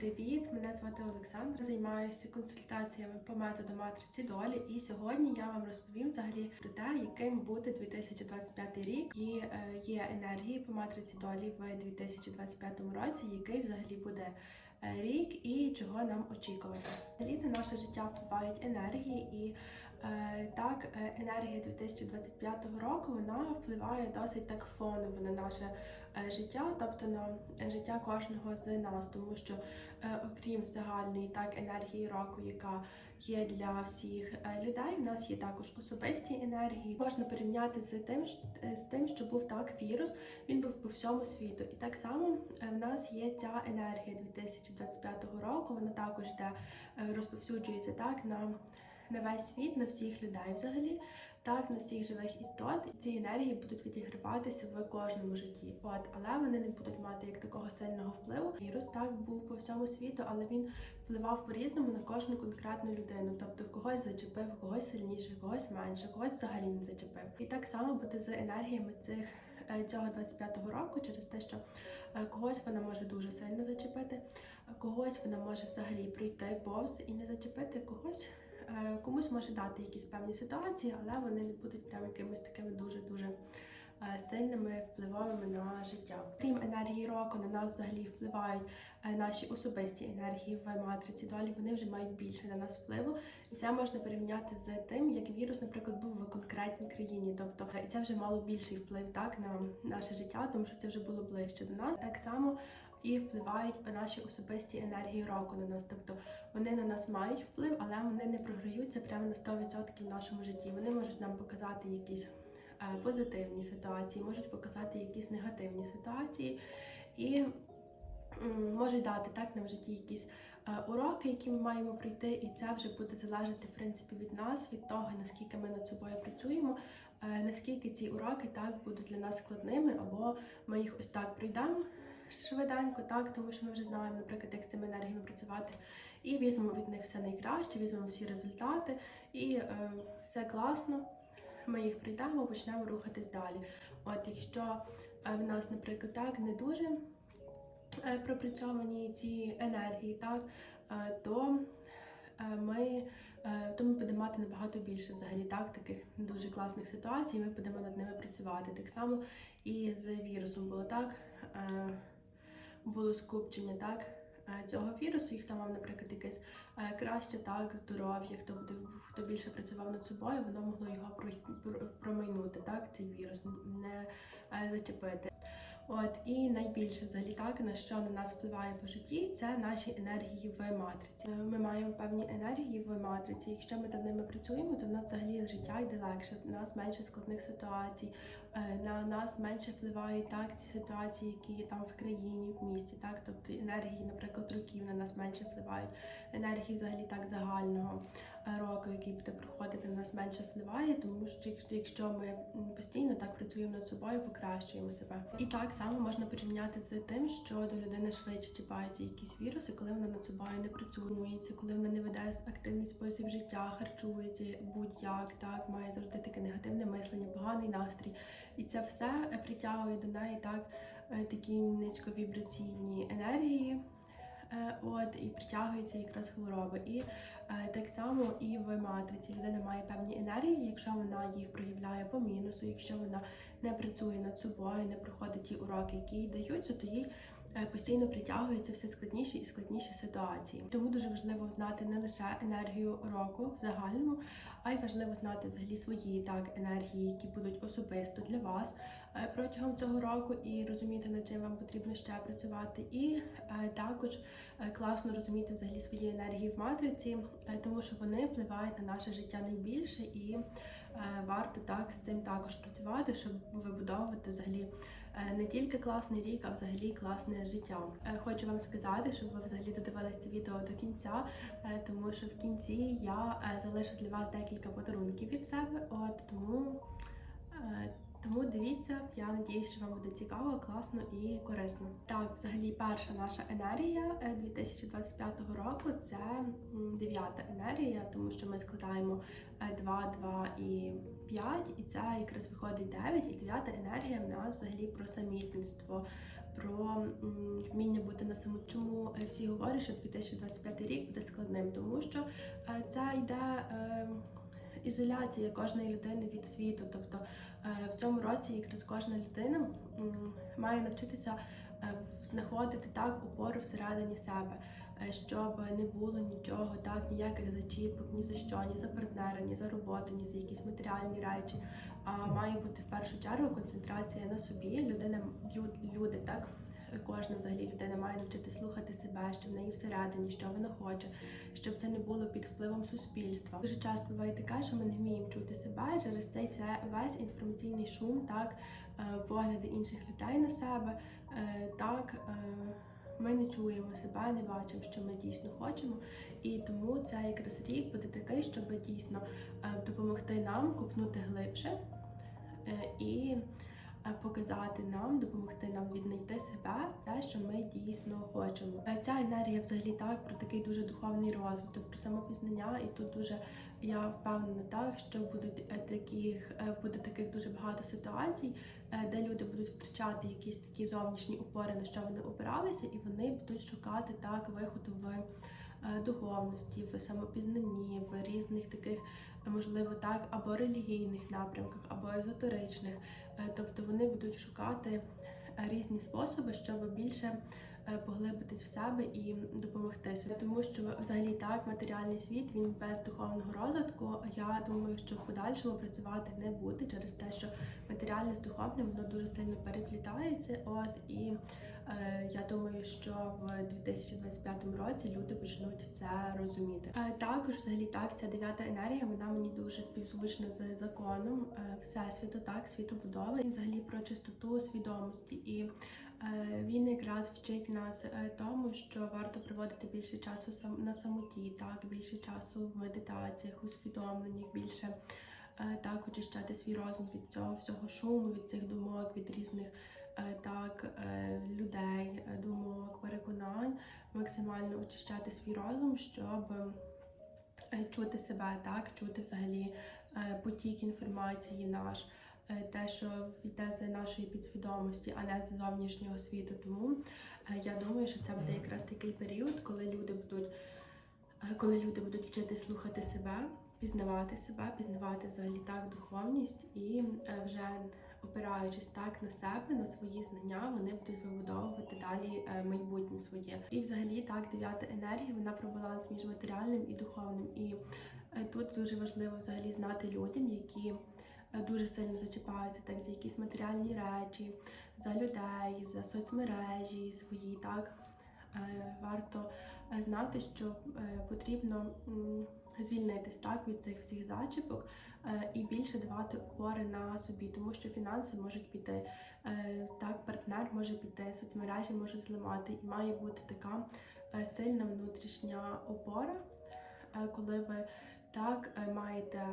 Привіт, мене звати Олександра. Займаюся консультаціями по методу матриці долі. І сьогодні я вам розповім взагалі про те, яким буде 2025 рік. І е, є енергії по матриці долі в 2025 році, який взагалі буде е, рік і чого нам очікувати. На наше життя впливають енергії, і е, так е, енергія 2025 року вона впливає досить так фоново на наше життя, тобто на е, життя кожного з нас, тому що е, окрім загальної так енергії року, яка є для всіх е, людей, в нас є також особисті енергії. Можна порівняти з тим, е, з тим, що був так вірус, він був по всьому світу. І так само е, в нас є ця енергія 2025 року. Вона також йде е, розповсюджується так на. На весь світ, на всіх людей взагалі, так на всіх живих істот. Ці енергії будуть відіграватися в кожному житті. От, але вони не будуть мати як такого сильного впливу. Вірус так був по всьому світу, але він впливав по-різному на кожну конкретну людину. Тобто когось зачепив, когось сильніше, когось менше, когось взагалі не зачепив. І так само буде з енергіями цих. е, Цього 25-го року через те, що е, когось вона може дуже сильно зачепити, когось вона може взагалі пройти повз і не зачепити когось. Е, Комусь може дати якісь певні ситуації, але вони не будуть прям якимись такими дуже дуже сильними впливовими на життя. Крім енергії року, на нас взагалі впливають е, наші особисті енергії в матриці долі. Вони вже мають більше на нас впливу, і це можна порівняти з тим, як вірус, наприклад, був в конкретній країні. Тобто е, це вже мало більший вплив так на наше життя, тому що це вже було ближче до нас. Так само. І впливають на наші особисті енергії року на нас. Тобто вони на нас мають вплив, але вони не програються прямо на 100% в нашому житті. Вони можуть нам показати якісь е, позитивні ситуації, можуть показати якісь негативні ситуації і можуть дати так нам в житті якісь е, уроки, які ми маємо пройти, і це вже буде залежати в принципі від нас, від того наскільки ми над собою працюємо, е, наскільки ці уроки так будуть для нас складними, або ми їх ось так пройдемо. Швиденько, так, тому що ми вже знаємо, наприклад, як з цими енергіями працювати, і візьмемо від них все найкраще, візьмемо всі результати, і е, все класно ми їх прийдемо, почнемо рухатись далі. От якщо е, в нас, наприклад, так не дуже е, пропрацьовані ці енергії, так, е, то ми, то ми будемо мати набагато більше взагалі так, таких дуже класних ситуацій, ми будемо над ними працювати. Так само і з вірусом було так. Було скупчення так е, цього вірусу, і хто мав, наприклад, якесь е, краще так здоров'я, хто буде хто більше працював над собою, воно могло його промайнути, так цей вірус не е, зачепити. От і найбільше взагалі так, на що на нас впливає по житті, це наші енергії в матриці. Ми маємо певні енергії в матриці. Якщо ми над ними працюємо, то в нас взагалі життя йде легше. В нас менше складних ситуацій, на нас менше впливають так ці ситуації, які є там в країні, в місті. Так, тобто енергії, наприклад, років на нас менше впливають. Енергії взагалі так загального е, року, який буде проходити, на нас менше впливає, тому що якщо ми постійно так працюємо над собою, покращуємо себе. І так само можна порівняти з тим, що до людини швидше чіпаються якісь віруси, коли вона над собою не працюється, коли вона не веде активний спосіб життя, харчується будь-як, так має завжди таке негативне мислення, поганий настрій. І це все е, притягує до неї так е, такі низьковібраційні енергії. Е, От і притягуються якраз хвороби. І е, так само і в матриці людина має певні енергії, якщо вона їх проявляє по мінусу, якщо вона не працює над собою, не проходить ті уроки, які їй даються, то їй постійно притягуються все складніші і складніші ситуації. Тому дуже важливо знати не лише енергію року в загальному, а й важливо знати взагалі свої так енергії, які будуть особисто для вас е, протягом цього року, і розуміти, над чим вам потрібно ще працювати. І е, також е, класно розуміти взагалі свої енергії в матриці, е, тому що вони впливають на наше життя найбільше, і е, варто так з цим також працювати, щоб вибудовувати взагалі е, не тільки класний рік, а взагалі класне життя. Е, Хочу вам сказати, щоб ви взагалі додивилися відео до кінця, е, тому що в кінці я е, залишу для вас декілька подарунків від себе. От тому. Е, тому дивіться, я надіюсь, що вам буде цікаво, класно і корисно. Так, взагалі, перша наша енергія е, 2025 року це дев'ята енергія, тому що ми складаємо е, 2, 2 і 5, і це якраз виходить 9, і дев'ята енергія в нас взагалі про самітництво, про вміння бути на самоті. Чому е, всі говорять, що 2025 рік буде складним, тому що е, це йде. Ізоляція кожної людини від світу, тобто е, в цьому році якраз кожна людина має навчитися е, знаходити так опору всередині себе, е, щоб не було нічого, так ніяких зачіпок, ні за що, ні за партнера, ні за роботу, ні за якісь матеріальні речі. А має бути в першу чергу концентрація на собі. Людина, лю- люди, так. Кожна взагалі людина має навчити слухати себе, що в неї всередині, що вона хоче, щоб це не було під впливом суспільства. Дуже часто буває таке, що ми не вміємо чути себе через цей все весь інформаційний шум, так е, погляди інших людей на себе, е, так. е, Ми не чуємо себе, не бачимо, що ми дійсно хочемо, і тому цей якраз рік буде такий, щоб дійсно допомогти нам купнути глибше і показати нам, допомогти нам віднайти себе, те, що ми дійсно хочемо. Е, Ця енергія взагалі так про такий дуже духовний розвиток, про самопізнання, і тут дуже я впевнена так, що будуть е, таких е, буде таких дуже багато ситуацій, е, де люди будуть втрачати якісь такі зовнішні опори, на що вони опиралися, і вони будуть шукати так виходу в е, духовності, в самопізнанні, в різних таких, е, можливо, так, або релігійних напрямках, або езотеричних. Е, Тобто вони будуть шукати е, різні способи, щоб більше е, поглибитись в себе і допомогти собі. Тому що взагалі так матеріальний світ він без духовного розвитку. Я думаю, що в подальшому працювати не буде через те, що матеріальне з духовним воно дуже сильно переплітається. От і е, я думаю, що в 2025 році люди почнуть це розуміти. Е, також, взагалі, так, ця дев'ята енергія вона мені дуже співзвучна з законом е, всесвіту, так, світобудови, і взагалі про чистоту свідомості. І е, він якраз вчить нас е, тому, що варто проводити більше часу на самоті, так, більше часу в медитаціях, усвідомленнях, більше. е, Так, очищати свій розум від цього всього шуму, від цих думок, від різних е, так е, людей, е, думок, переконань, максимально очищати свій розум, щоб е, чути себе, так, чути взагалі е, потік інформації наш, е, те, що йде з нашої підсвідомості, а не з зовнішнього світу. Тому е, я думаю, що це буде якраз такий період, коли люди будуть, е, коли люди будуть вчити слухати себе, пізнавати себе, пізнавати взагалі так духовність і е, вже опираючись так на себе, на свої знання, вони будуть вибудовувати далі е, майбутнє своє. І взагалі так дев'ята енергія, вона про баланс між матеріальним і духовним. І е, тут дуже важливо взагалі знати людям, які е, дуже сильно зачіпаються так за якісь матеріальні речі, за людей, за соцмережі свої, так. Е, варто е, знати, що е, потрібно звільнитись так від цих всіх зачіпок е, і більше давати опори на собі, тому що фінанси можуть піти, е, так партнер може піти, соцмережі можуть зламати, і має бути така е, сильна внутрішня опора, е, коли ви так е, маєте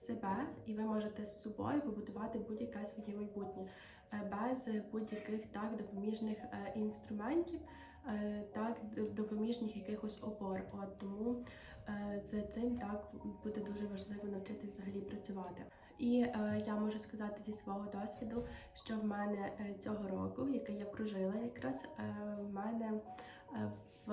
себе, і ви можете з собою побудувати будь-яке своє майбутнє е, без будь-яких так допоміжних е, інструментів, е, так допоміжних якихось опор. От тому з цим так буде дуже важливо навчитись взагалі працювати. І я можу сказати зі свого досвіду, що в мене цього року, який я прожила, якраз в мене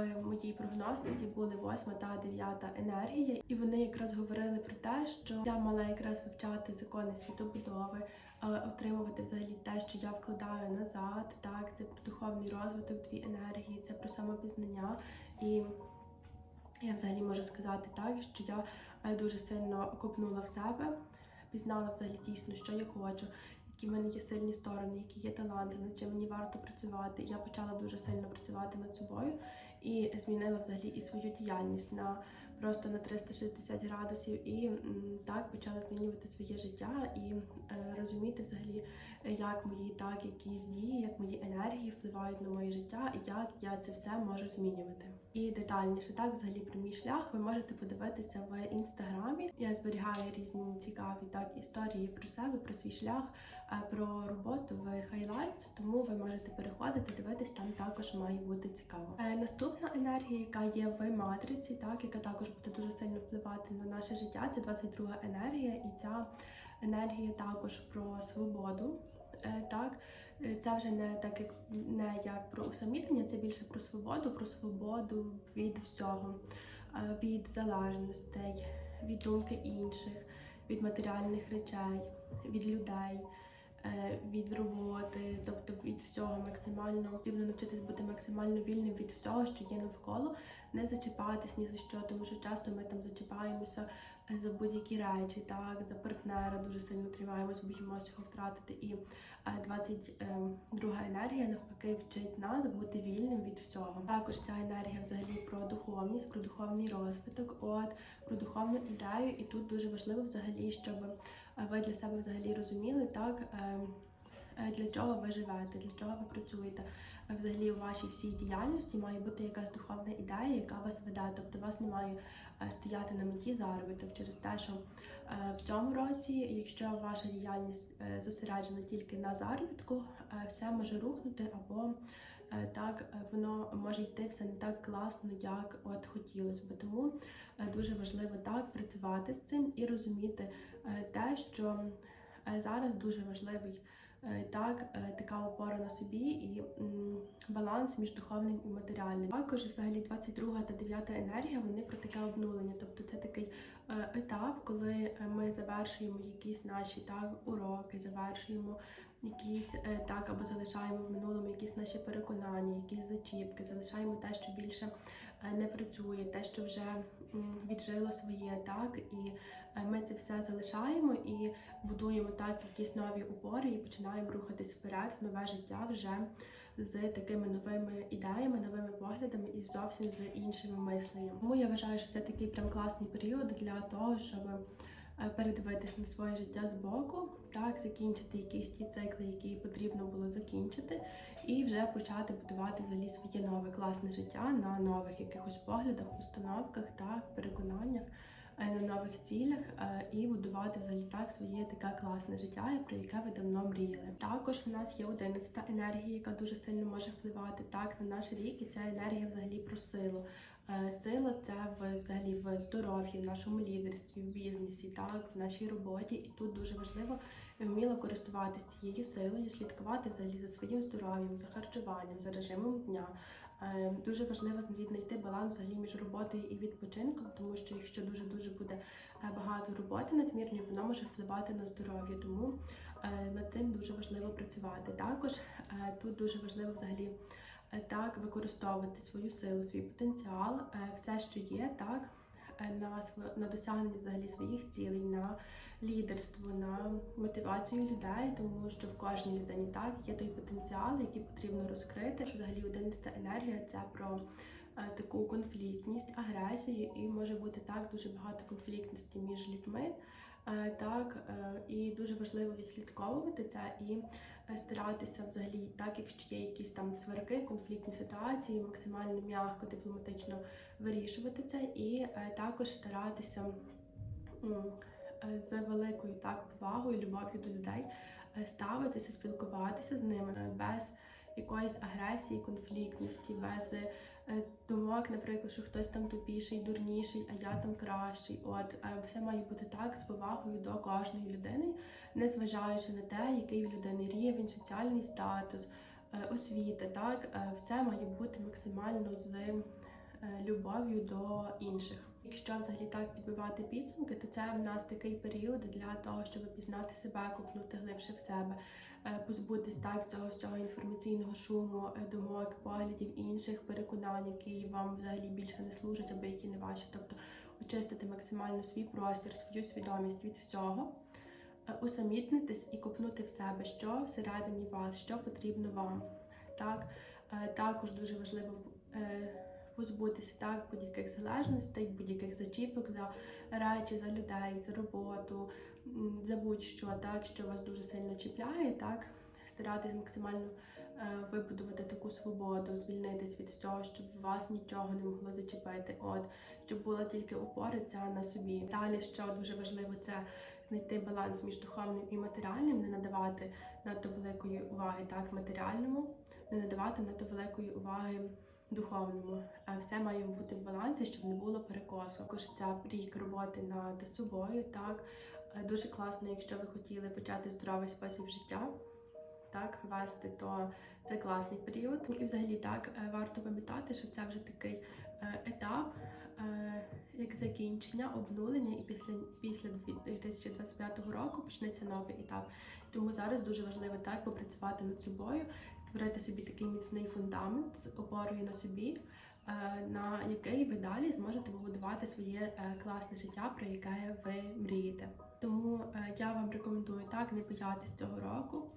в моїй прогностиці були восьма та дев'ята енергія, і вони якраз говорили про те, що я мала якраз вивчати закони світобудови, е, отримувати взагалі те, що я вкладаю назад. Так, це про духовний розвиток, дві енергії, це про самопізнання. І я взагалі можу сказати так, що я е, дуже сильно копнула в себе, пізнала взагалі дійсно, що я хочу. Які в мене є сильні сторони, які є таланти, над чим мені варто працювати. Я почала дуже сильно працювати над собою і змінила взагалі і свою діяльність на просто на 360 градусів, і так почала змінювати своє життя і е, розуміти взагалі, як мої так якісь дії, як мої енергії впливають на моє життя, і як я це все можу змінювати. І детальніше так, взагалі про мій шлях, ви можете подивитися в інстаграмі. Я зберігаю різні цікаві так історії про себе, про свій шлях, е, про роботу в Highlights, тому ви можете переходити, дивитись, там також має бути цікаво. Е, Наступна енергія, яка є в матриці, так яка також буде дуже сильно впливати на наше життя. Це 22 енергія, і ця енергія також про свободу. Е, Так, це вже не так як не як про усамітнення, це більше про свободу, про свободу від всього, е, від залежностей, від думки інших, від матеріальних речей, від людей. Е, Від роботи, тобто від всього максимально потрібно навчитись бути максимально вільним від всього, що є навколо, не зачіпатись ні за що, тому що часто ми там зачіпаємося за будь-які речі, так за партнера дуже сильно тримаємось, боїмося його втратити. І е, 22 енергія навпаки вчить нас бути вільним від всього. Також ця енергія взагалі про духовність, про духовний розвиток, от про духовну ідею. І тут дуже важливо взагалі, щоб е, ви для себе взагалі розуміли, так. Е, Для чого ви живете, для чого ви працюєте? Е, Взагалі у вашій всій діяльності має бути якась духовна ідея, яка вас веде. Тобто вас не має е, стояти на меті заробіток через те, що в цьому році, якщо ваша діяльність зосереджена тільки на заробітку, все може рухнути або так воно може йти все не так класно, як от хотілося би. Тому дуже важливо так працювати з цим і розуміти те, що зараз дуже важливий. Е, Так, е, така опора на собі і баланс між духовним і матеріальним. Також взагалі 22 та 9 енергія вони про таке обнулення. Тобто це такий е, етап, коли ми завершуємо якісь наші так уроки, завершуємо якісь так або залишаємо в минулому якісь наші переконання, якісь зачіпки, залишаємо те, що більше не працює, те, що вже віджило своє, так і е, ми це все залишаємо і будуємо так якісь нові упори і починаємо рухатись вперед в нове життя вже з такими новими ідеями, новими поглядами і зовсім з іншими мисленням. Тому я вважаю, що це такий прям класний період для того, щоб е, передивитись на своє життя збоку, так закінчити якісь ті цикли, які потрібно було закінчити, і вже почати будувати взагалі своє нове класне життя на нових якихось поглядах, установках, так, переконаннях. е, На нових цілях е, і будувати взагалі так своє таке класне життя, про яке ви давно мріяли. Також в нас є 11 енергія, яка дуже сильно може впливати так на наш рік, і ця енергія взагалі про силу. Е, Сила це взагалі в здоров'ї, в нашому лідерстві, в бізнесі, так, в нашій роботі. І тут дуже важливо вміло користуватися цією силою, слідкувати взагалі за своїм здоров'ям, за харчуванням, за режимом дня. Е, Дуже важливо знайти баланс взагалі між роботою і відпочинком, тому що якщо дуже дуже буде е, багато роботи надмірної, воно може впливати на здоров'я. Тому е, над цим дуже важливо працювати. Також е, тут дуже важливо взагалі е, так використовувати свою силу, свій потенціал, е, все, що є, так. е, На на досягнення взагалі своїх цілей, на лідерство, на мотивацію людей, тому що в кожній людині так є той потенціал, який потрібно розкрити. Що взагалі 11 енергія це про е, таку конфліктність, агресію, і може бути так дуже багато конфліктності між людьми. Е, Так, е, і дуже важливо відслідковувати це і е, старатися взагалі, так якщо є якісь там сварки, конфліктні ситуації, максимально м'яко, дипломатично вирішувати це, і також старатися з великою так повагою, любов'ю до людей ставитися, спілкуватися з ними без якоїсь агресії, конфліктності, без думок, наприклад, що хтось там тупіший, дурніший, а я там кращий. От е, все має бути так з повагою до кожної людини, незважаючи на те, який в людини рівень, соціальний статус, е, освіта. Так, Е, все має бути максимально з е, любов'ю до інших. Якщо взагалі так підбивати підсумки, то це в нас такий період для того, щоб пізнати себе, копнути глибше в себе, е, позбутись так цього всього інформаційного шуму, е, думок, поглядів інших переконань, які вам взагалі більше не служать або які не ваші. Тобто очистити максимально свій простір, свою свідомість від всього, е, усамітнитись і копнути в себе, що всередині вас, що потрібно вам. Так, також дуже важливо позбутися так будь-яких залежностей, будь-яких зачіпок за речі, за людей, за роботу, за будь-що, так що вас дуже сильно чіпляє, так старатись максимально е, вибудувати таку свободу, звільнитись від всього, щоб вас нічого не могло зачепити. От щоб була тільки опора ця на собі. Далі що дуже важливо, це знайти баланс між духовним і матеріальним, не надавати надто великої уваги так матеріальному, не надавати надто великої уваги духовному. Все має бути в балансі, щоб не було перекосу. Також це рік роботи над собою. Так Е, дуже класно, якщо ви хотіли почати здоровий спосіб життя. так вести, то це класний період. І взагалі так е, варто пам'ятати, що це вже такий е, етап. Як закінчення, обнулення, і після після 2025 року почнеться новий етап. Тому зараз дуже важливо так попрацювати над собою, створити собі такий міцний фундамент з опорою на собі, е, на який ви далі зможете побудувати своє е, класне життя, про яке ви мрієте. Тому е, я вам рекомендую так не боятись цього року.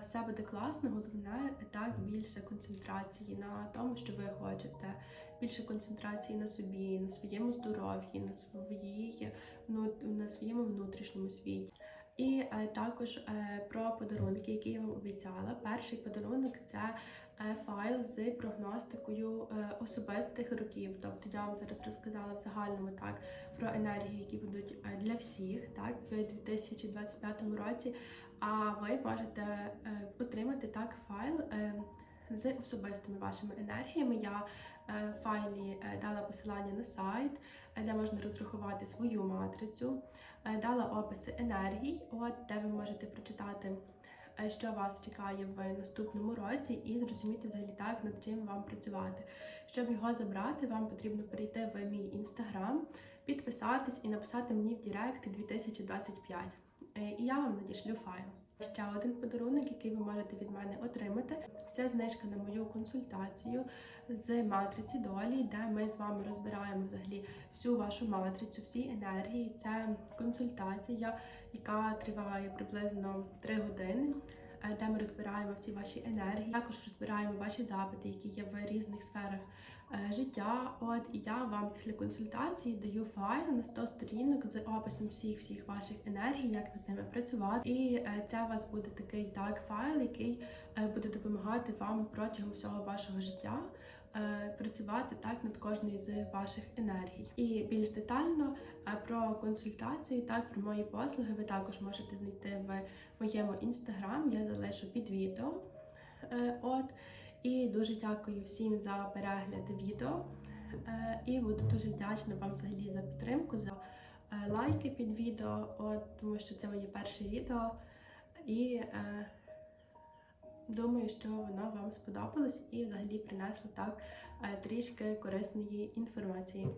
Все буде класно, головне так більше концентрації на тому, що ви хочете, більше концентрації на собі, на своєму здоров'ї, на своїй ну, на своєму внутрішньому світі. І е, також е, про подарунки, які я вам обіцяла. Перший подарунок це е, файл з прогностикою особистих років. Тобто я вам зараз розказала в загальному так про енергії, які будуть для всіх, так в 2025 році. А ви можете з особистими вашими енергіями я е, в файлі е, дала посилання на сайт, е, де можна розрахувати свою матрицю, дала описи енергій, от де ви можете прочитати, що вас чекає в наступному році, і зрозуміти взагалі так, над чим вам працювати. Щоб його забрати, вам потрібно перейти в мій інстаграм, підписатись і написати мені в Директ 2025. Е, І я вам надішлю файл. Ще один подарунок, який ви можете від мене отримати, це знижка на мою консультацію з матриці долі, де ми з вами розбираємо взагалі всю вашу матрицю, всі енергії. Це консультація, яка триває приблизно 3 години. е, Де ми розбираємо всі ваші енергії, також розбираємо ваші запити, які є в різних сферах життя. От я вам після консультації даю файл на 100 сторінок з описом всіх всіх ваших енергій, як над ними працювати. І е, це у вас буде такий так файл, який е, буде допомагати вам протягом всього вашого життя. е, Працювати так над кожною з ваших енергій, і більш детально е, про консультації, так про мої послуги, ви також можете знайти в моєму інстаграм. Я залишу під відео. Е, От і дуже дякую всім за перегляд відео. Е, І буду дуже вдячна вам взагалі за підтримку, за е, лайки під відео, от, тому що це моє перше відео. І е, думаю, що воно вам сподобалось і взагалі принесло так е, трішки корисної інформації.